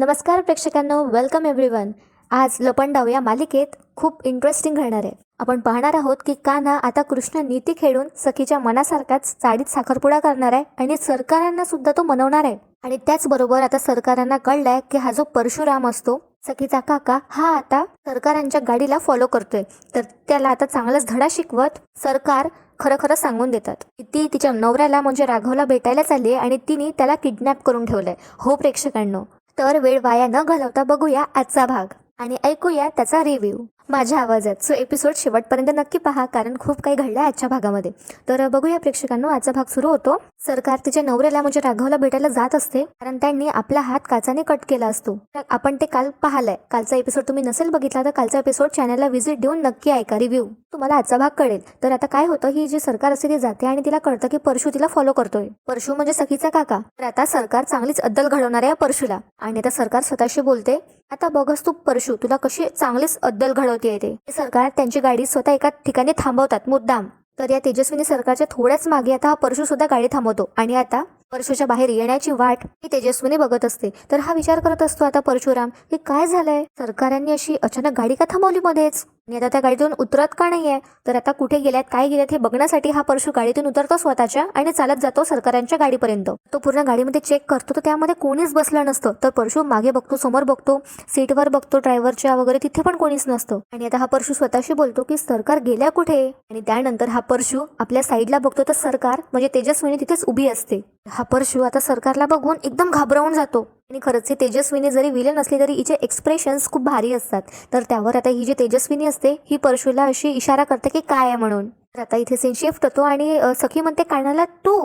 नमस्कार प्रेक्षकांनो welcome everyone आज लपंडाव या मालिकेत खूप इंटरेस्टिंग घडणार आहे. आपण पाहणार आहोत की कान्हा आता कृष्ण नीती खेळून सखीच्या मनासारखाच चाळीत साखरपुडा करणार आहे आणि सरकारांना सुद्धा तो मनवणार आहे. आणि त्याचबरोबर आता सरकारांना कळलंय की हा जो परशुराम असतो सखीचा काका हा आता सरकारांच्या गाडीला फॉलो करतोय. तर त्याला आता चांगलाच धडा शिकवत सरकार खरं खरं सांगून देतात. की ती तिच्या नवऱ्याला म्हणजे राघवला भेटायला चालली आहे आणि तिने त्याला किडनॅप करून ठेवलंय. हो प्रेक्षकांनो तर वेळ वाया न घालवता बघूया आजचा भाग. आणि ऐकूया त्याचा रिव्ह्यू माझ्या आवाजात. सो एपिसोड शेवटपर्यंत नक्की पहा कारण खूप काही घडलं आजच्या भागामध्ये. तर बघूया प्रेक्षकांनो आजचा भाग सुरू होतो. सरकार तिच्या नवऱ्याला म्हणजे राघवला भेटायला जात असते कारण त्यांनी आपला हात काचाने कट केला असतो. तर आपण ते काल पाहिलंय. कालचा एपिसोड तुम्ही नसेल बघितला तर कालचा एपिसोड चॅनलला व्हिजिट देऊन नक्की ऐका रिव्ह्यू तुम्हाला आजचा भाग कळेल. तर आता काय होतं ही जी सरकार असते ती जाते आणि तिला कळतं की परशु तिला फॉलो करतोय. परशु म्हणजे सखीचा काका. तर आता सरकार चांगलीच अद्दल घडवणार आहे या परशुला. आणि आता सरकार स्वतःशी बोलते आता बघस तू परशु तुला कशी चांगलीच अद्दल घडवते ते. सरकार त्यांची गाडी स्वतः एका ठिकाणी थांबवतात मुद्दाम. तर या तेजस्वीने सरकारच्या थोड्याच मागे आता हा परशु सुद्धा गाडी थांबवतो. आणि आता परशुच्या बाहेर येण्याची वाट ही तेजस्विनी बघत असते. तर हा विचार करत असतो आता परशुराम की काय झालंय? सरकारांनी अशी अचानक गाडी का थांबवली मध्येच? आणि आता त्या गाडीतून उतरत का नाही आहे तर आता कुठे गेल्यात काय गेल्यात हे बघण्यासाठी हा परशु गाडीतून उतरतो स्वतःच्या आणि चालत जातो सरकारांच्या गाडीपर्यंत. तो पूर्ण गाडीमध्ये चेक करतो तर त्यामध्ये कोणीच बसलं नसतं. तर परशु मागे बघतो समोर बघतो सीटवर बघतो ड्रायव्हरच्या वगैरे तिथे पण कोणीच नसतं. आणि आता हा परशु स्वतःशी बोलतो की सरकार गेल्या कुठे? आणि त्यानंतर हा परशु आपल्या साईडला बघतो तर सरकार म्हणजे तेजस्विनी तिथेच उभी असते. हा परशु आता सरकारला बघून एकदम घाबरवून जातो. आणि खरंच हे तेजस्विनी जरी विलन असली तरी हिचे एक्सप्रेशन्स खूप भारी असतात. तर त्यावर आता ही जी तेजस्विनी असते ही परशुला अशी इशारा करते की काय आहे म्हणून. तर आता इथे सीन शिफ्ट होतो आणि सखी म्हणते कानाला तू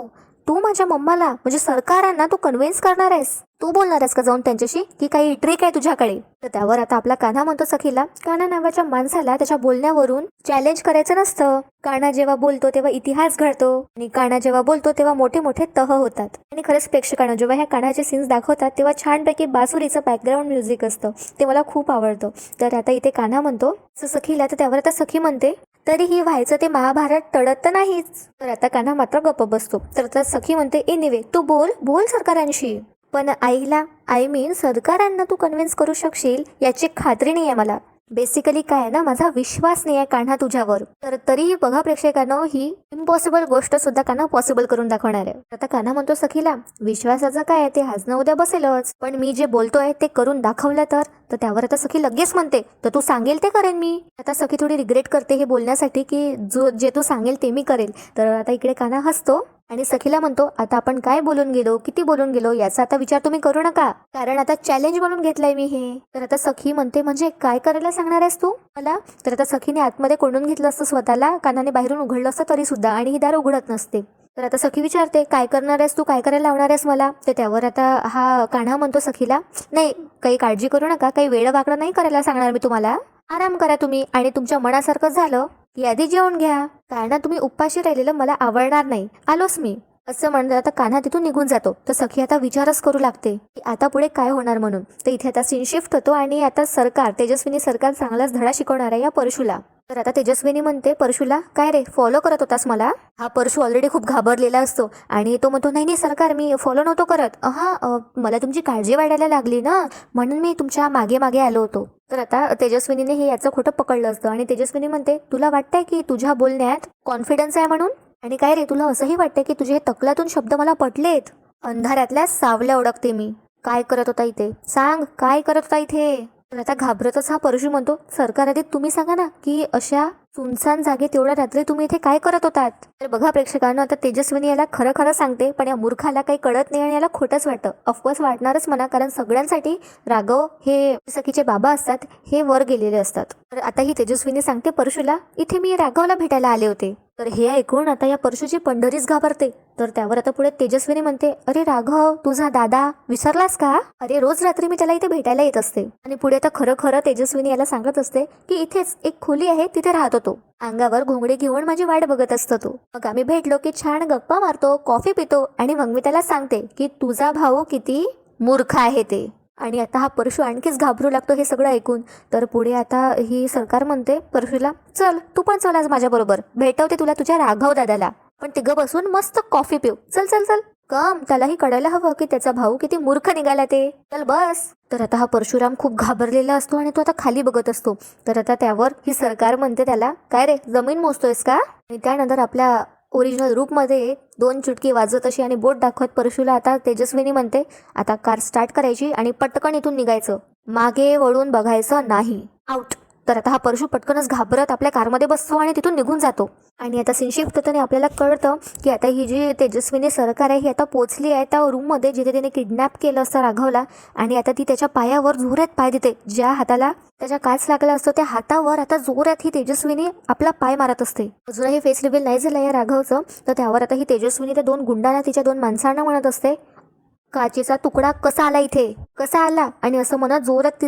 तू माझ्या मम्माला म्हणजे सरकारांना तू कन्व्हिन्स करणार आहेस. तू बोलणार आहेस का जाऊन त्यांच्याशी? की काही ट्रिक आहे तुझ्याकडे? तर त्यावर आता आपला कान्हा म्हणतो सखीला. कान्हा नावाच्या माणसाला त्याच्या बोलण्यावरून चॅलेंज करायचं नसतं. कान्हा जेव्हा बोलतो तेव्हा इतिहास घडतो. आणि कान्हा जेव्हा बोलतो तेव्हा मोठे मोठे तह होतात. आणि खरंच प्रेक्षकांना जेव्हा ह्या कानाचे सीन्स दाखवतात तेव्हा छानपैकी बासुरीचं बॅकग्राऊंड म्युझिक असतं. ते मला खूप आवडतं. तर आता इथे कान्हा म्हणतो. सखीला तर त्यावर आता सखी म्हणते तरीही व्हायचं ते महाभारत टळत तर नाहीच. तर आता कान्हा मात्र गप्प बसतो. तर आता सखी म्हणते ए निवे तू बोल. बोल सरकारांशी. पण आईला आय मीन सरकारांना तू कन्व्हिन्स करू शकशील याची खात्री नाही आहे मला. बेसिकली काय आहे ना माझा विश्वास नाही आहे कान्हा तुझ्यावर. तर तरीही बघा प्रेक्षकांनो ही इम्पॉसिबल गोष्ट सुद्धा कान्हा पॉसिबल करून दाखवणार आहे. आता कान्हा म्हणतो सखीला विश्वासाचं काय आहे? ते आज उद्या बसेलच. पण मी जे बोलतोय ते करून दाखवलं तर तर त्यावर आता सखी लगेच म्हणते तर तू सांगेल ते करेन मी? आता सखी थोडी रिग्रेट करते हे बोलण्यासाठी की जो जे तू सांगेल ते मी करेल. तर आता इकडे काना हसतो आणि सखीला म्हणतो आता आपण काय बोलून गेलो किती बोलून गेलो याचा आता विचार तुम्ही करू नका. कारण आता चॅलेंज म्हणून घेतलंय मी हे. तर आता सखी म्हणते म्हणजे काय करायला सांगणार आहेस तू मला? तर आता सखीने आतमध्ये कोंडून घेतलं असतं स्वतःला. कानाने बाहेरून उघडलं असतं तरी सुद्धा आणि ही दार उघडत नसते. तर आता सखी विचारते काय करणार आहेस तू? काय करायला लावणार आहेस मला? तर त्यावर आता हा कान्हा म्हणतो सखीला नाही काही काळजी करू नका काही वेळ वाकडं नाही करायला सांगणार मी तुम्हाला. आराम करा तुम्ही आणि तुमच्या मनासारखं झालं की आधी जेवून घ्या. कारण तुम्ही उपाशी राहिलेलं मला आवडणार नाही. आलोच मी. असं म्हणलं आता कान्हा तिथून निघून जातो. तर सखी आता विचारच करू लागते की आता पुढे काय होणार म्हणून. तर इथे आता सीन शिफ्ट होतो आणि आता सरकार तेजस्विनी सरकार चांगलाच धडा शिकवणार आहे या परशुला. तर आता तेजस्विनी म्हणते परशुला काय रे फॉलो करत होतास मला? हा परशु ऑलरेडी खूप घाबरलेला असतो आणि तो म्हणतो नाही नाही सरकार मी फॉलो नव्हतो करत. हा मला तुमची काळजी वाढायला लागली ना म्हणून मी तुमच्या मागे मागे आलो होतो. तर आता तेजस्विनीने हे याचं खोटं पकडलं असतं आणि तेजस्विनी म्हणते तुला वाटतंय की तुझ्या बोलण्यात कॉन्फिडन्स आहे म्हणून? आणि काय रे तुला असंही वाटतं की तुझे हे तकलातून शब्द मला पटलेत? अंधारातल्या सावल्या ओळखते मी. काय करत होता इथे? सांग काय करत होता इथे? तर आता घाबरतच हा परशु म्हणतो सरकार आधी तुम्ही सांगा ना की अशा सुनसान जागेत एवढ्या रात्री तुम्ही इथे काय करत होतात? तर बघा प्रेक्षकांना आता तेजस्विनी याला खरं खरं सांगते पण या मूर्खाला काही कळत नाही आणि याला खोटंच वाटतं. ऑफकोर्स वाटणारच म्हणा कारण सगळ्यांसाठी राघव हे सखीचे बाबा असतात हे वर गेलेले असतात. तर आता ही तेजस्विनी सांगते परशुला इथे मी राघवला भेटायला आले होते. तर हे ऐकून आता या परशुची पंढरीच घाबरते. तर त्यावर आता पुढे तेजस्विनी म्हणते अरे राघव तुझा दादा विसरलास का? अरे रोज रात्री मी त्याला इथे भेटायला येत असते. आणि पुढे आता खरं खरं तेजस्विनी याला सांगत असते की इथेच एक खोली आहे तिथे राहतो तो. अंगावर घोंगडी घेऊन माझी वाट बघत असतो तो. मग आम्ही भेटलो की छान गप्पा मारतो कॉफी पितो आणि मग मी त्याला सांगते की तुझा भाऊ किती मूर्ख आहे ते. आणि आता हा परशु आणखीच घाबरू लागतो हे सगळं ऐकून. तर पुढे आता ही सरकार म्हणते परशुला चल तू पण चल आज माझ्याबरोबर. भेटवते तुला तुझ्या राघव दादाला. पण तिघं बसून मस्त कॉफी पिऊ. चल चल चल. कम त्यालाही कळायला हवं की त्याचा भाऊ किती मूर्ख निघाला ते. चल बस. तर आता हा परशुराम खूप घाबरलेला असतो आणि तो आता खाली बघत असतो. तर आता त्यावर ही सरकार म्हणते त्याला काय रे जमीन मोजतोयस का? आणि त्यानंतर आपल्या ओरिजिनल रूपमध्ये दोन चुटकी वाजत अशी आणि बोट दाखवत परशुला आता तेजस्विनी म्हणते आता कार स्टार्ट करायची आणि पटकन इथून निघायचं. मागे वळून बघायचं नाही. आउट तर आता हा परशु पटकनच घाबरत आपल्या कारमध्ये बसतो आणि तिथून निघून जातो. आणि आता सिनशिफ्ट आपल्याला कळतं की आता ही जी तेजस्विनी सरकार आहे ही आता पोचली आहे त्या रूममध्ये जिथे तिने किडनॅप केलं असतं राघवला. आणि आता ती त्याच्या पायावर जोरात पाय देते. ज्या हाताला त्याच्या काच लागला असतो त्या हातावर आता जोरात ही तेजस्विनी आपला पाय मारत असते. अजूनही फेस रिव्हिल नाही झालं या राघवचं. तर त्यावर आता ही तेजस्विनी त्या दोन गुंडांना तिच्या दोन माणसांना म्हणत असते काचेचा तुकडा कसा आला इथे? कसा आला? आणि असं म्हणत जोरात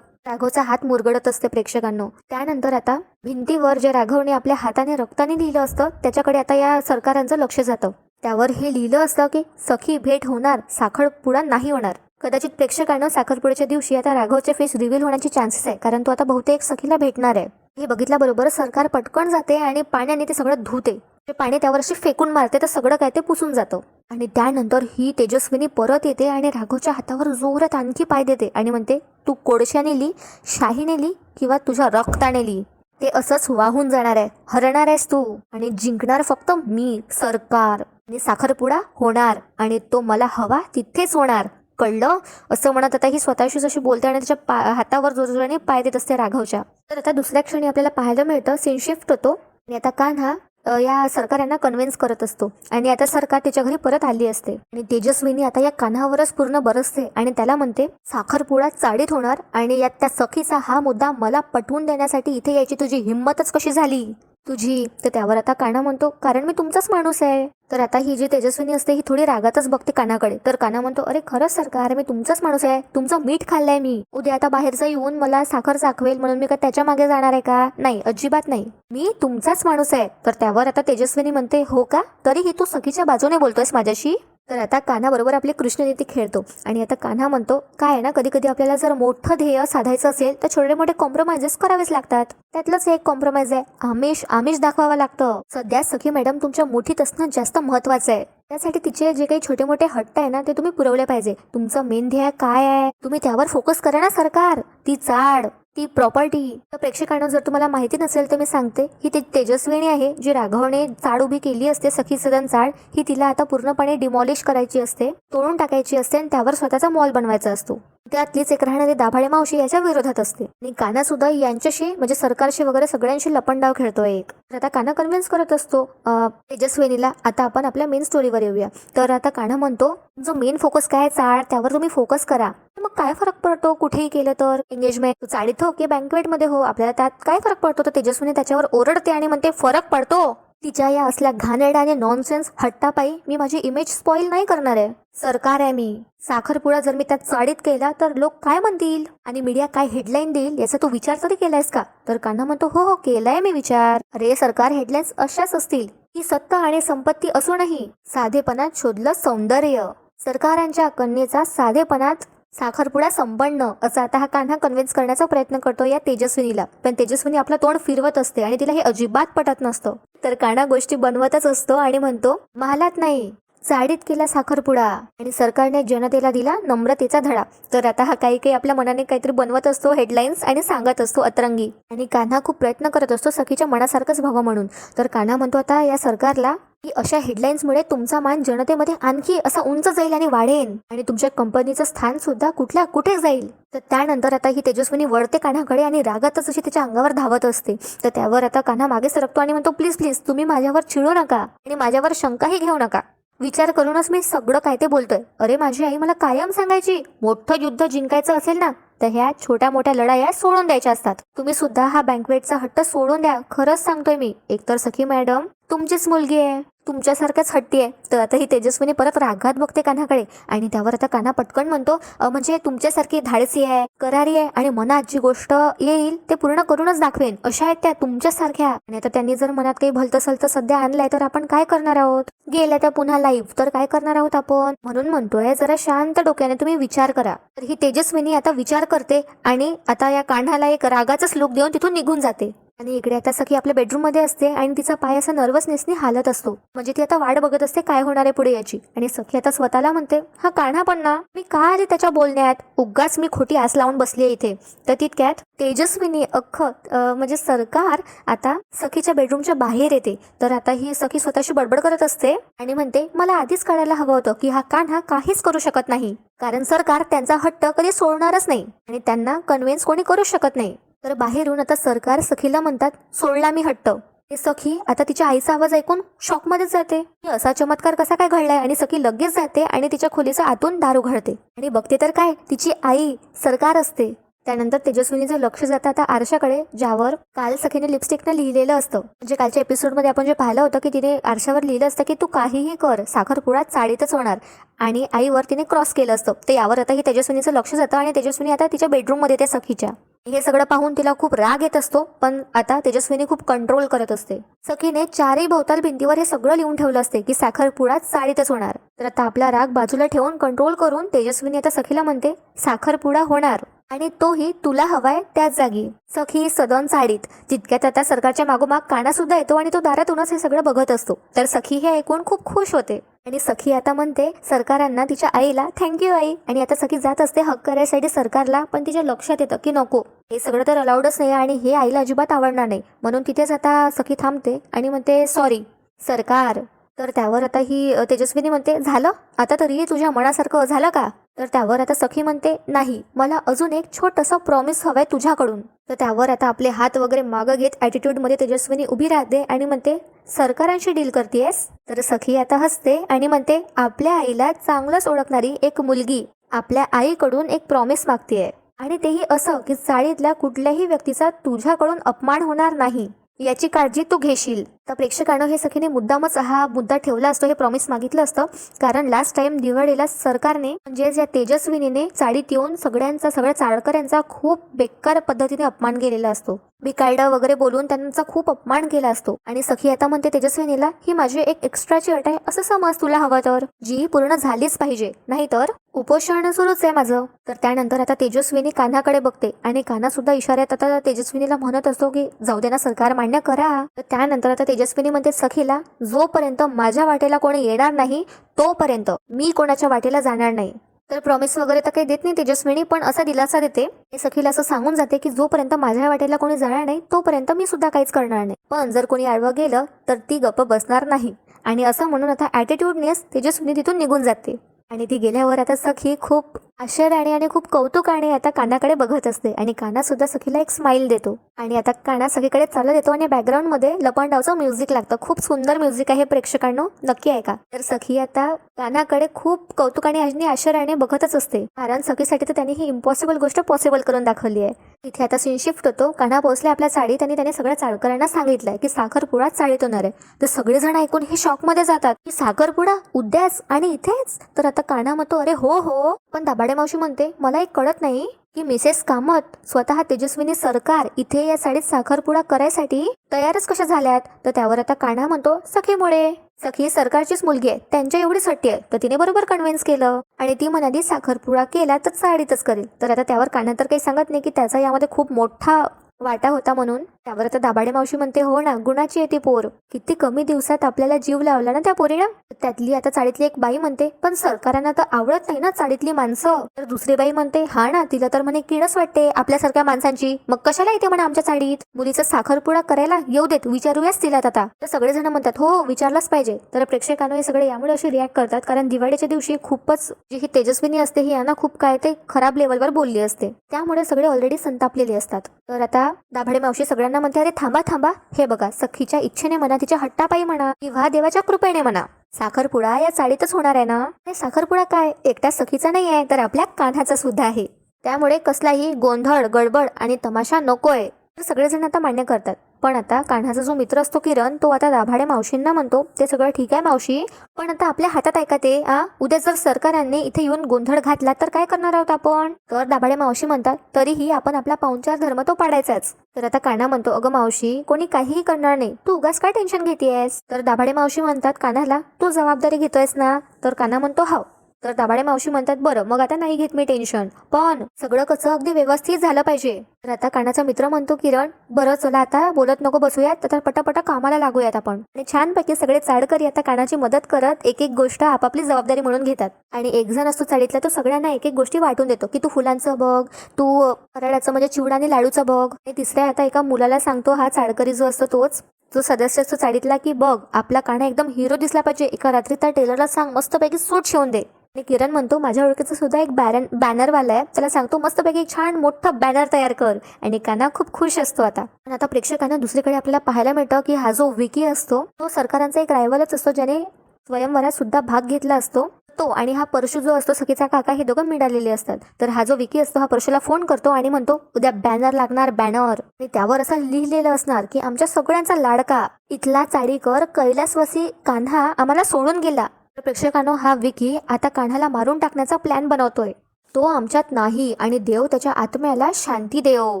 राघवचा हात मुरगडत असते प्रेक्षकांनो. त्यानंतर आता भिंतीवर जे राघवने आपल्या हाताने रक्ताने लिहिलं असतं त्याच्याकडे आता या सरकारांचं लक्ष जातं. त्यावर हे लिहिलं असतं की सखी भेट होणार साखरपुडा नाही होणार. कदाचित प्रेक्षकांना साखरपुड्याच्या दिवशी आता राघवचे फेस रिव्हील होण्याचे चान्सेस आहे कारण तो आता बहुतेक सखीला भेटणार आहे. हे बघितल्याबरोबर सरकार पटकन जाते आणि पाण्याने ते सगळं धुते. ते पाणी त्यावर अशी फेकून मारते तर सगळं काय ते पुसून जातं. आणि त्यानंतर ही तेजस्विनी परत येते आणि राघवच्या हातावर जोरात आणखी पाय देते आणि म्हणते तू कोळशाने ली शाहीने ली किंवा तुझ्या रक्ताने ली? ते असंच वाहून जाणार आहे. हरणार आहेस तू. आणि जिंकणार फक्त मी सरकार. आणि साखरपुडा होणार. आणि तो मला हवा तिथेच होणार. कळलं? असं म्हणत आता ही स्वतःशी जशी बोलते आणि त्याच्या पा हातावर जोरजोराने पाय देत असते राघवच्या. तर आता दुसऱ्या क्षणी आपल्याला पाहायला मिळतं सीन शिफ्ट होतो. आणि आता कान्हा या सरकार यांना कन्व्हिन्स करत असतो. आणि आता सरकार त्याच्या घरी परत आली असते. आणि तेजस्विनी आता या कान्हावरच पूर्ण बरसते. आणि त्याला म्हणते साखरपुडा चाडीत होणार आणि यात त्या सखीचा हा मुद्दा मला पटवून देण्यासाठी इथे यायची तुझी हिंमतच कशी झाली? तुझी. तर त्यावर आता काना म्हणतो कारण मी तुमचाच माणूस आहे. तर आता ही जी तेजस्विनी असते ही थोडी रागातच बघते कानाकडे. तर काना म्हणतो अरे खरंच सरकार मी तुमचाच माणूस आहे. तुमचं मीठ खाल्लंय मी. उद्या आता बाहेरचं येऊन मला साखर चाखवेल म्हणून मी का त्याच्यामागे जाणार आहे का? नाही अजिबात नाही. मी तुमचाच माणूस आहे. तर त्यावर आता तेजस्विनी म्हणते हो का? तरीही तू सखीच्या बाजूने बोलतोयस माझ्याशी? तर आता कान्हाबरोबर आपली कृष्णनीती खेळतो. आणि आता कान्हा म्हणतो काय आहे ना कधी कधी आपल्याला जर मोठं ध्येय साधायचं असेल तर छोटे मोठे कॉम्प्रोमाइजेस करावेच लागतात. त्यातलंच एक कॉम्प्रोमाइज आहे आमिष आमिष दाखवावं लागतं. सध्या सखी मॅडम तुमच्या मोठीत असणं जास्त महत्वाचं आहे. त्यासाठी तिचे जे काही छोटे मोठे हट्ट आहे ना ते तुम्ही पुरवले पाहिजे. तुमचं मेन ध्येय काय आहे? तुम्ही त्यावर फोकस करा ना सरकार. ती चाड. ती प्रॉपर्टी तर प्रेक्षकांना जर तुम्हाला माहिती नसेल तर मी सांगते ही ते तेजस्विनी आहे जी राघवने चाड उभी केली असते सखी सदन चाड ही तिला आता पूर्णपणे डिमॉलिश करायची असते तोडून टाकायची असते आणि त्यावर स्वतःचा मॉल बनवायचा असतो. त्यातलीच एक राहणारी दाभाडे मावशी याच्या विरोधात असते. आणि काना सुद्धा यांच्याशी म्हणजे सरकारशी वगैरे सगळ्यांशी लपंडाव खेळतोय एक. तर आता काना कन्व्हिन्स करत असतो अं, तेजस्विनीला आता आपण आपल्या मेन स्टोरीवर येऊया. तर आता काना म्हणतो जो मेन फोकस काय चाळ त्यावर तुम्ही फोकस करा. मग काय फरक पडतो? कुठेही केलं तर एंगेजमेंट तू चाळीत हो की बँकवेटमध्ये हो आपल्याला त्यात काय फरक पडतो? तर तेजस्विनी त्याच्यावर ओरडते आणि म्हणते फरक पडतो. तिच्या या असल्या घाणेरड्या आणि नॉनसेन्स हट्टापायी मी माझी इमेज स्पॉइल नाही करणार आहे. सरकार आहे मी. साखरपुडा जर मी त्यात चाडीत केला तर लोक काय म्हणतील? आणि मीडिया काय हेडलाईन देईल याचा तू विचार तरी केलायस का? तर कान्हा म्हणतो हो हो केलाय मी विचार. अरे सरकार हेडलाईन्स अशाच असतील. की सत्ता आणि संपत्ती असूनही साधेपणात शोधलं सौंदर्य. सरकारांच्या कन्येचा साधेपणात साखरपुडा संपन्न असं आता हा कान्हा कन्व्हिन्स करण्याचा प्रयत्न करतो या तेजस्विनीला. पण तेजस्विनी आपलं तोंड फिरवत असते आणि तिला हे अजिबात पटत नसतं. तर कान्हा गोष्टी बनवतच असतो आणि म्हणतो महालात नाही. चाळीत केला साखरपुडा आणि सरकारने जनतेला दिला नम्रतेचा धडा. तर आता हा काही काही आपल्या मनाने काहीतरी बनवत असतो हेडलाईन्स आणि सांगत असतो अतरंगी. आणि कान्हा खूप प्रयत्न करत असतो सखीच्या मनासारखंच व्हावं म्हणून. तर कान्हा म्हणतो आता या सरकारला की अशा हेडलाईन्समुळे तुमचा मान जनतेमध्ये आणखी असा उंच जाईल आणि वाढेल आणि तुमच्या कंपनीचं स्थान सुद्धा कुठल्या कुठे जाईल? तर त्यानंतर आता ही तेजस्विनी वळते कान्हाकडे आणि रागातच अशी त्याच्या अंगावर धावत असते. तर त्यावर आता कान्हा मागे सरकतो आणि म्हणतो प्लीज प्लीज तुम्ही माझ्यावर चिडू नका आणि माझ्यावर शंकाही घेऊ नका. विचार करूनच मी सगळं काय ते बोलतोय. अरे माझी आई मला कायम सांगायची मोठं युद्ध जिंकायचं असेल ना तर ह्या छोट्या मोठ्या लढाया सोडून द्यायच्या असतात. तुम्ही सुद्धा हा बँकवेटचा हट्ट सोडून द्या खरंच सांगतोय मी. एकतर सखी मॅडम तुमचीच मुलगी आहे. तुमच्यासारख्याच हट्टी आहे. तर आता ही तेजस्विनी परत रागात बघते कान्हाकडे आणि त्यावर आता कान्हा पटकन म्हणतो म्हणजे तुमच्यासारखी धाडसी आहे करारी आहे आणि मनात जी गोष्ट येईल ते पूर्ण करूनच दाखवेन. अशा आहेत त्या तुमच्यासारख्या. आणि आता त्यांनी जर मनात काही भलत असेल तर सध्या आणलंय तर आपण काय करणार आहोत? गेल्या त्या पुन्हा लाईव्ह तर काय करणार आहोत आपण? म्हणून म्हणतोय जरा शांत डोक्याने तुम्ही विचार करा. तर ही तेजस्विनी आता विचार करते आणि आता या कान्हाला एक रागाचाच लुक देऊन तिथून निघून जाते. आणि इकडे आता सखी आपल्या बेडरूममध्ये असते आणि तिचा पाय असा नर्वसनेसनी हालत असतो. म्हणजे ती आता वाट बघत असते काय होणार आहे पुढे याची. आणि सखी आता स्वतःला म्हणते हा काढा पण ना. मी का आले त्याच्या बोलण्यात? उगाच मी खोटी आस लावून बसली आहे इथे. तर तितक्यात तेजस्विनी अख्ख म्हणजे सरकार आता सखीच्या बेडरूमच्या बाहेर येते. तर आता ही सखी स्वतःशी बडबड करत असते आणि म्हणते मला आधीच कळायला हवं होतं की हा कान्हा काहीच करू शकत नाही. कारण सरकार त्यांचा हट्ट कधी सोडणारच नाही आणि त्यांना कन्व्हिन्स कोणी करू शकत नाही. तर बाहेरून आता सरकार सखीला म्हणतात सोडला मी हट्ट. ते सखी आता तिच्या आईचा आवाज ऐकून शॉकमध्येच जाते. की असा चमत्कार कसा काय घडलाय? आणि सखी लगेच जाते आणि तिच्या खोलीचं आतून दार उघडते. आणि बघते तर काय तिची आई सरकार असते. त्यानंतर तेजस्विनीचं लक्ष जातं आता आरशाकडे ज्यावर काल सखीने लिपस्टिकनं लिहिलेलं असतं. म्हणजे कालच्या एपिसोडमध्ये आपण जे पाहिलं होतं की तिने आरशावर लिहिलं असतं की तू काहीही कर साखरपुडा चाळीतच होणार. आणि आईवर तिने क्रॉस केलं असतं. ते यावर आता ही तेजस्विनीचं लक्ष जातं आणि तेजस्विनी आता तिच्या बेडरूममध्ये त्या सखीच्या. हे सगळं पाहून तिला खूप राग येत असतो पण आता तेजस्वीने खूप कंट्रोल करत असते. सखीने चारही भोवताल भिंतीवर हे सगळं लिहून ठेवलं असते की साखरपुडा चाळीतच होणार. तर आता आपला राग बाजूला ठेवून कंट्रोल करून तेजस्विनी आता सखीला म्हणते साखरपुडा होणार आणि तोही तुला हवाय त्याच जागी. सखी सदन साडीत. जितक्यात आता सरकारच्या मागोमाग काना सुद्धा येतो आणि तो दारातूनच हे सगळं बघत असतो. तर सखी हे ऐकून खूप खुश होते. आणि सखी आता म्हणते सरकारांना तिच्या आईला थँक्यू आई. आणि आता सखी जात असते हक करायसाठी सरकारला पण तिच्या लक्षात येतं की नको. हे सगळं तर अलाउडच नाही आणि हे आईला अजिबात आवडणार नाही. म्हणून तिथेच आता सखी थांबते आणि म्हणते सॉरी सरकार. तर त्यावर आता ही तेजस्विनी म्हणते झालं? आता तरी तुझ्या मनासारखं झालं का? तर त्यावर आता सखी म्हणते नाही मला अजून एक छोटंसं प्रॉमिस हवाय तुझ्याकडून. तर त्यावर आता आपले हात वगैरे मागं घेत ॲटिट्यूडमध्ये तेजस्विनी उभी राहते आणि म्हणते सरकारांशी डील करतेस तर सखी आता हसते आणि म्हणते आपल्या आईला चांगलंच ओळखणारी एक मुलगी आपल्या आईकडून एक प्रॉमिस मागतेय. आणि तेही असं की चाळीतल्या कुठल्याही व्यक्तीचा तुझ्याकडून अपमान होणार नाही. याची काळजी तू घेशील. तर प्रेक्षकानं हे सखीने मुद्दामच हा मुद्दा ठेवला असतो हे प्रॉमिस मागितलं असतं. कारण लास्ट टाइम दिवाळीला सरकारने म्हणजे या तेजस्विनीने चाळीत येऊन सगळ्यांचा सगळ्या चाळकऱ्यांचा खूप बेकार पद्धतीने अपमान केलेला असतो. बिकायडा वगैरे बोलून त्यांचा खूप अपमान केला असतो. आणि सखी आता म्हणते तेजस्विनीला ही माझी एक एक्स्ट्राची अट आहे असं समज तुला हवं तर. जी पूर्ण झालीच पाहिजे. नाहीतर उपोषण सुरूच आहे माझं. तर त्यानंतर आता तेजस्विनी कान्हाकडे बघते. आणि कान्हा सुद्धा इशाऱ्यात आता तेजस्विनीला म्हणत असतो की जाऊ दे ना सरकार मान्य करा. तर त्यानंतर आता तेजस्विनी म्हणते सखीला जोपर्यंत माझ्या वाटेला कोणी येणार नाही तोपर्यंत मी कोणाच्या वाटेला जाणार नाही. तर प्रॉमिस वगैरे तर काही देत नाही तेजस्विनी पण असा दिलासा देते. हे सखीला असं सांगून जाते की जोपर्यंत माझ्या वाटेला कोणी जाणार नाही तोपर्यंत मी सुद्धा काहीच करणार नाही. पण जर कोणी आडवं गेलं तर ती गप्प बसणार नाही. आणि असं म्हणून आता ॲटिट्यूडनेस तेजस्विनी तिथून निघून जाते. आणि ती गेल्यावर आता सखी खूप आश्चर्याने आणि खूप कौतुकाने आता कानाकडे बघत असते आणि काना सुद्धा सखीला एक स्माइल देतो. आणि आता काना सगळीकडे चालत येतो आणि बॅकग्राऊंडमध्ये लपंडावचं म्युझिक लागतं. खूप सुंदर म्युझिक आहे प्रेक्षकांनो. नक्की ऐका. तर सखी आता कानाकडे खूप कौतुकाने आणि आश्चर्याने बघतच असते. कारण सखीसाठी तर त्यांनी ही इम्पॉसिबल गोष्ट पॉसिबल करून दाखवली आहे. तिथे आता सीन शिफ्ट होतो. काना पोहोचले आपल्या चाळीत आणि त्याने सगळ्या चाळकऱ्यांना सांगितलंय की साखरपुडा चाळीत होणार आहे. तर सगळेजण ऐकून हे शॉकमध्ये जातात की साखरपुडा उद्याच आणि इथेच? तर आता काना म्हणतो अरे हो हो. पण दाबाड मावशी म्हणते मला एक कळत नाही की मिसेस कामत स्वतः तेजस्विनी सरकार इथे या साडीत साखरपुडा करायसाठी तयारच कशा झाल्यात? तर त्यावर आता कान्हा म्हणतो सखीमुळे. सखी सरकारचीच मुलगी आहे. त्यांच्या एवढी सट्टी आहे. तर तिने बरोबर कन्व्हिन्स केलं. आणि ती म्हणाली साखरपुडा केला तर साडीतच करेल. तर आता त्यावर कान्हा तर काही सांगत नाही की त्याचा यामध्ये खूप मोठा वाटा होता म्हणून. त्यावर आता दाभाडे मावशी म्हणते हो ना गुणाची आहे ती पोर. किती कमी दिवसात आपल्याला जीव लावला ना त्या पोरीनं? त्यातली आता चाळीतली एक बाई म्हणते पण सरकारांना तर आवडत नाही ना चाळीतली माणसं. तर दुसरी बाई म्हणते हा ना तिला तर म्हणे किणच वाटते आपल्यासारख्या माणसांची. मग कशाला येते म्हणा आमच्या चाळीत? मुलीचा साखरपुडा करायला येऊ देत विचारूयाच तिला आता. तर सगळेजण म्हणतात हो, हो विचारलाच पाहिजे. तर प्रेक्षकांना हे सगळे यामुळे असे रिॲक्ट करतात कारण दिवाळीच्या दिवशी खूपच जी ही तेजस्विनी असते ही यांना खूप काय ते खराब लेवलवर बोलली असते. त्यामुळे सगळे ऑलरेडी संतापलेले असतात. तर आता दाभाडे मावशी सगळ्यांना म्हणते अरे थांबा थांबा. हे बघा सखीच्या इच्छेने म्हणा तिच्या हट्टापायी म्हणा किंवा देवाच्या कृपेने म्हणा. साखरपुडा या चाळीतच होणार आहे ना? हे साखरपुडा काय? एकट्या सखीचा नाही आहे तर आपल्या कान्हाचा सुद्धा आहे. त्यामुळे कसलाही गोंधळ गडबड आणि तमाशा नकोय तर सगळेजण आता मान्य करतात. पण आता कान्हाचा जो मित्र असतो किरण तो आता दाभाडे मावशींना म्हणतो ते सगळं ठीक आहे मावशी पण आता आपल्या हातात ऐका ते? आ? उद्या जर सरकारांनी इथे येऊन गोंधळ घातला तर काय करणार आहोत आपण? तर दाभाडे मावशी म्हणतात तरीही आपण आपला पाहुणचार धर्म तो पाडायचाच. तर आता कान्हा म्हणतो अगं मावशी कोणी काहीही करणार नाही. तू उगाच काय टेन्शन घेतेयस? तर दाभाडे मावशी म्हणतात कान्हाला तू जबाबदारी घेतोयस ना? तर कान्हा म्हणतो हो तर दाभाडे मावशी म्हणतात बरं मग आता नाही घेत मी टेन्शन. पण सगळं कसं अगदी व्यवस्थित झालं पाहिजे. तर आता कानाचा मित्र म्हणतो किरण बरं चला आता बोलत नको बसूयात तर पटापटा कामाला लागूयात आपण. आणि छानपैकी सगळे चाडकरी आता कानाची मदत करत एक एक गोष्ट आपापली जबाबदारी म्हणून घेतात. आणि एक जण असतो चाळीतला तो सगळ्यांना एक एक गोष्टी वाटून देतो की तू फुलांचं बघ तू फराळाचं म्हणजे चिवडा आणि लाडूचं बघ. आणि तिसऱ्या आता एका मुलाला सांगतो हा चाडकरी जो असतो तोच जो सदस्य असतो चाळीतला की बघ आपला काना एकदम हिरो दिसला पाहिजे. एका रात्री त्या टेलरला सांग मस्तपैकी सूट शिवून दे. आणि किरण म्हणतो माझ्या ओळखीचा सुद्धा एक बॅरन बॅनरवाला आहे. त्याला सांगतो मस्तपैकी एक छान मोठा बॅनर तयार कर. आणि काना खूप खुश असतो आता. पण आता प्रेक्षकांना दुसरीकडे आपल्याला पाहायला मिळतं की हा जो विकी असतो तो सरकारांचा एक रायवलच असतो ज्याने स्वयंवरात सुद्धा भाग घेतला असतो. तो आणि हा परशू जो असतो सखीचा काका हे दोघं मिळालेले असतात. तर हा जो विकी असतो हा परशुला फोन करतो आणि म्हणतो उद्या बॅनर लागणार बॅनर. आणि त्यावर असं लिहिलेलं असणार की आमच्या सगळ्यांचा लाडका इथला चाडीकर कैलासवासी कान्हा आम्हाला सोडून गेला. प्रेक्षकांनो हा विकी आता कान्हाला मारून टाकण्याचा प्लॅन बनवतोय. तो आमच्यात नाही आणि देव त्याच्या आत्म्याला शांती देव.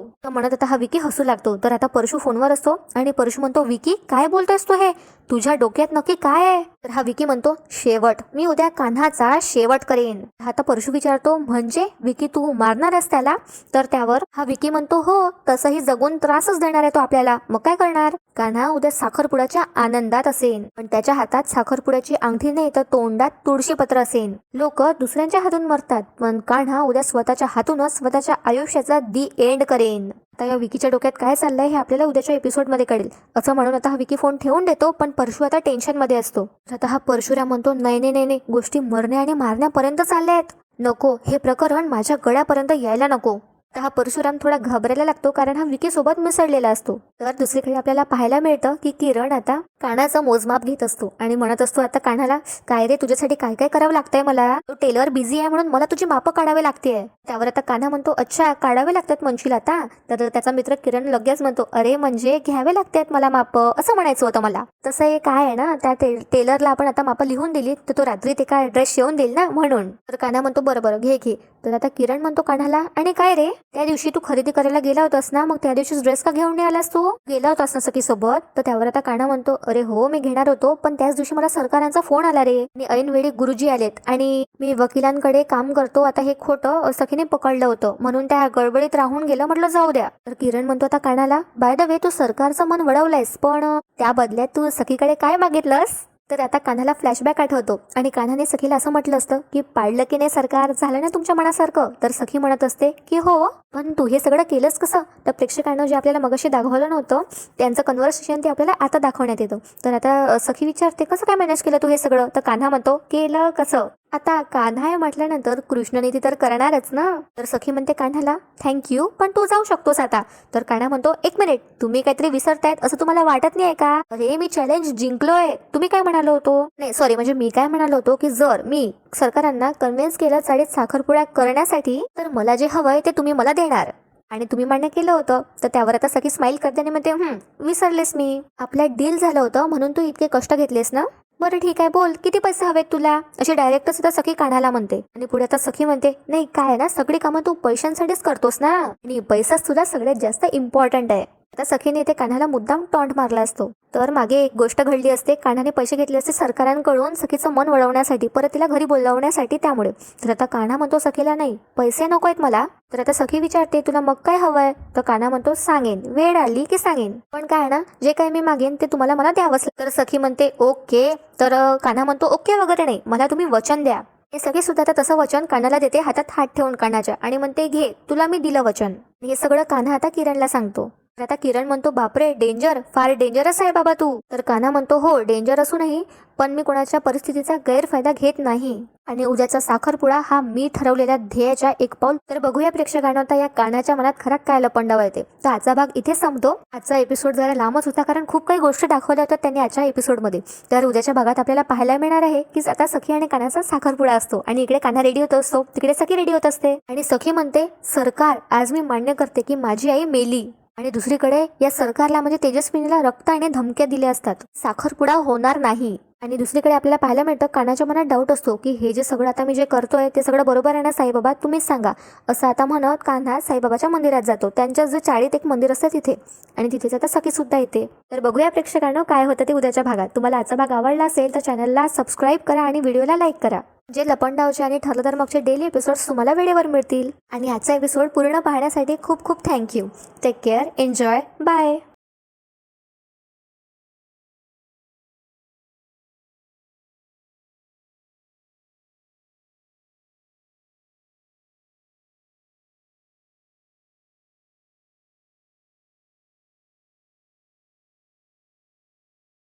तर म्हणत आता हा विकी हसू लागतो. तर आता परशु फोनवर असतो आणि परशु म्हणतो विकी काय बोलतोयस तू हे? तुझ्या डोक्यात नक्की काय आहे? तर हा विकी म्हणतो शेवट. मी उद्या कान्हाचा शेवट करेन. आता परशु विचारतो म्हणजे विकी तू मारणार आहेस त्याला? तर त्यावर हा विकी म्हणतो हो. तसंही जगून त्रासच देणार आहे तो आपल्याला. मग काय करणार? कान्हा उद्या साखरपुड्याच्या आनंदात असेन. पण त्याच्या हातात साखरपुड्याची अंगठी नाही तर तोंडात तुळशी पत्र लोक दुसऱ्यांच्या हातून मरतात. पण कान्हा उद्या स्वतःच्या हातूनच स्वतःच्या आयुष्याचा दी एंड करेन. आता या विकीच्या डोक्यात काय चाललंय हे आपल्याला उद्याच्या एपिसोडमध्ये कळेल. असं म्हणून आता हा विकी फोन ठेवून देतो पण परशु आता टेन्शनमध्ये असतो. आता हा परशुरा म्हणतो नाही नाही नाही गोष्टी मरणे आणि मारण्यापर्यंत चालल्या आहेत नको. हे प्रकरण माझ्या गळ्यापर्यंत यायला नको. हा परशुराम थोडा घाबरायला लागतो कारण हा विकीसोबत मिसळलेला असतो. तर दुसरीकडे आपल्याला पाहायला मिळतं की किरण आता कानाचं मोजमाप घेत असतो आणि म्हणत असतो आता कानाला काय रे तुझ्यासाठी काय काय करावं लागतंय मला? तो टेलर बिझी आहे म्हणून मला तुझी मापं काढावे लागते त्यावर आता कान्हा म्हणतो अच्छा काढावे लागतात म्हणशील आता. तर त्याचा मित्र किरण लगेच म्हणतो अरे म्हणजे घ्यावे लागतात मला माप? असं म्हणायचं होतं मला. तसं हे काय आहे ना त्या टेलरला आपण आता मापं लिहून दिली तर तो रात्री ते काय ड्रेस शिवून देईल ना म्हणून. तर कान्हा म्हणतो बरं बरं घे घे. तर आता किरण म्हणतो कान्हाला आणि काय रे? त्या दिवशी तू खरेदी करायला गेला होतास ना मग त्या दिवशी ड्रेस का घेऊन नाही आलास तू? गेला होतास ना सखी सोबत तर त्यावर आता काना म्हणतो अरे हो मी घेणार होतो पण त्याच दिवशी मला सरकारांचा फोन आला रे. आणि ऐन वेळी गुरुजी आलेत आणि मी वकिलांकडे काम करतो आता हे खोटं सखीने पकडलं होतं. म्हणून त्या गडबडीत राहून गेलं म्हटलं जाऊ द्या. तर किरण म्हणतो आता कानाला बाय द वे तू सरकारचं मन वळवलंयस पण त्या बदल्यात तू सखीकडे काय मागितलंस? तर आता कान्हाला फ्लॅशबॅक आठवतो. आणि कान्हाने सखीला असं म्हटलं असतं की पाडलं की नाही सरकार? झालं ना तुमच्या मनासारखं? तर सखी म्हणत असते की हो. पण तू हे सगळं केलंस कसं? तर प्रेक्षकांना जे आपल्याला मगाशी दाखवलं नव्हतं त्यांचं कन्व्हर्सेशन ते आपल्याला आता दाखवण्यात येतं. तर आता सखी विचारते कसं काय मॅनेज केलं तू हे सगळं? तर कान्हा म्हणतो केलं कसं? आता कान्हा आहे म्हटल्यानंतर कृष्णनीती तर करणारच ना? तर सखी म्हणते कान्हाला थँक्यू पण तू जाऊ शकतोस आता. तर कान्हा म्हणतो एक मिनिट तुम्ही काहीतरी विसरतायत असं तुम्हाला वाटत नाही का? अरे मी चॅलेंज जिंकलोय. तुम्ही काय म्हणालो होतो? नाही सॉरी म्हणजे मी काय म्हणालो होतो की जर मी सरकारांना कन्व्हिन्स केलं चाळीत साखरपुड्या करण्यासाठी तर मला जे हवंय ते तुम्ही मला देणार. आणि तुम्ही मान्य केलं होतं तर त्यावर आता सगळी स्माईल करते आणि म्हणते विसरलेस मी. आपल्या डील झालं होतं म्हणून तू इतके कष्ट घेतलेस ना? बरं ठीक आहे बोल किती पैसे हवेत तुला? अशी डायरेक्ट सुद्धा सखी काढायला म्हणते. आणि पुढे आता सखी म्हणते नाही काय आहे ना सगळी कामं तू पैशांसाठीच करतोस ना? आणि पैसाच तुला सगळ्यात जास्त इम्पॉर्टंट आहे. आता सखीने इथे कान्हाला मुद्दाम टॉन्ट मारला असतो. तर मागे एक गोष्ट घडली असते कान्हाने पैसे घेतले असते सरकारांकडून सखीचं मन वळवण्यासाठी परत तिला घरी बोलवण्यासाठी त्यामुळे. तर आता कान्हा म्हणतो सखीला नाही पैसे नको आहेत मला. तर आता सखी विचारते तुला मग काय हवंय? तर कान्हा म्हणतो सांगेन. वेळ आली की सांगेन. पण काय ना जे काय मी मागेन ते तुम्हाला मला द्यावंच तर सखी म्हणते ओके. तर कान्हा म्हणतो ओके वगैरे नाही. मला तुम्ही वचन द्या. हे सगळे सुद्धा आता तसं वचन कानाला देते हातात हात ठेवून कानाच्या आणि म्हणते घे तुला मी दिलं वचन. हे सगळं कान्हा आता किरणला सांगतो. तर आता किरण म्हणतो बापरे डेंजर फार डेंजरस आहे बाबा तू. तर कान्हा म्हणतो हो डेंजर असूनही पण मी कोणाच्या परिस्थितीचा गैरफायदा घेत नाही. आणि उद्याचा साखरपुडा हा मी ठरवलेल्या ध्येयाच्या एक पाऊल. तर बघूया प्रेक्षकांना आता या कानाच्या मनात खरा काय लपंडावा येते तर आजचा भाग इथे संपतो. आजचा एपिसोड जरा लांबच होता कारण खूप काही गोष्टी दाखवल्या होत्या त्यांनी आजच्या एपिसोडमध्ये तर उद्याच्या भागात आपल्याला पाहायला मिळणार आहे की आता सखी आणि कानाचा साखरपुडा असतो. आणि इकडे काना रेडी होत असतो तिकडे सखी रेडी होत असते. आणि सखी म्हणते सरकार आज मी मान्य करते की माझी आई मेली. आणि दुसरीकडे या सरकारला म्हणजे तेजस्विनीला रक्त आणि धमक्या दिल्या असतात. साखरपुडा होणार नाही. आणि दुसरीकडे आपल्याला पाहायला मिळतं कानाच्या मनात डाऊट असतो की हे जे सगळं आता मी जे करतोय ते सगळं बरोबर आहे ना साईबाबा? तुम्हीच सांगा. असं आता म्हणत कान्हा साईबाबाच्या मंदिरात जातो. त्यांच्या जो चाळीत एक मंदिर असतं तिथे. आणि तिथेच आता सखीसुद्धा येते. तर बघूया प्रेक्षकांना काय होतं ते उद्याच्या भागात. तुम्हाला आजचा भाग आवडला असेल तर चॅनलला सबस्क्राईब करा आणि व्हिडिओला लाईक करा. जे लपंडावचे आणि ठरलं तर मगचे डेली एपिसोड्स तुम्हाला वेळेवर मिळतील. आणि आजचा एपिसोड पूर्ण पाहण्यासाठी खूप खूप thank you take care enjoy bye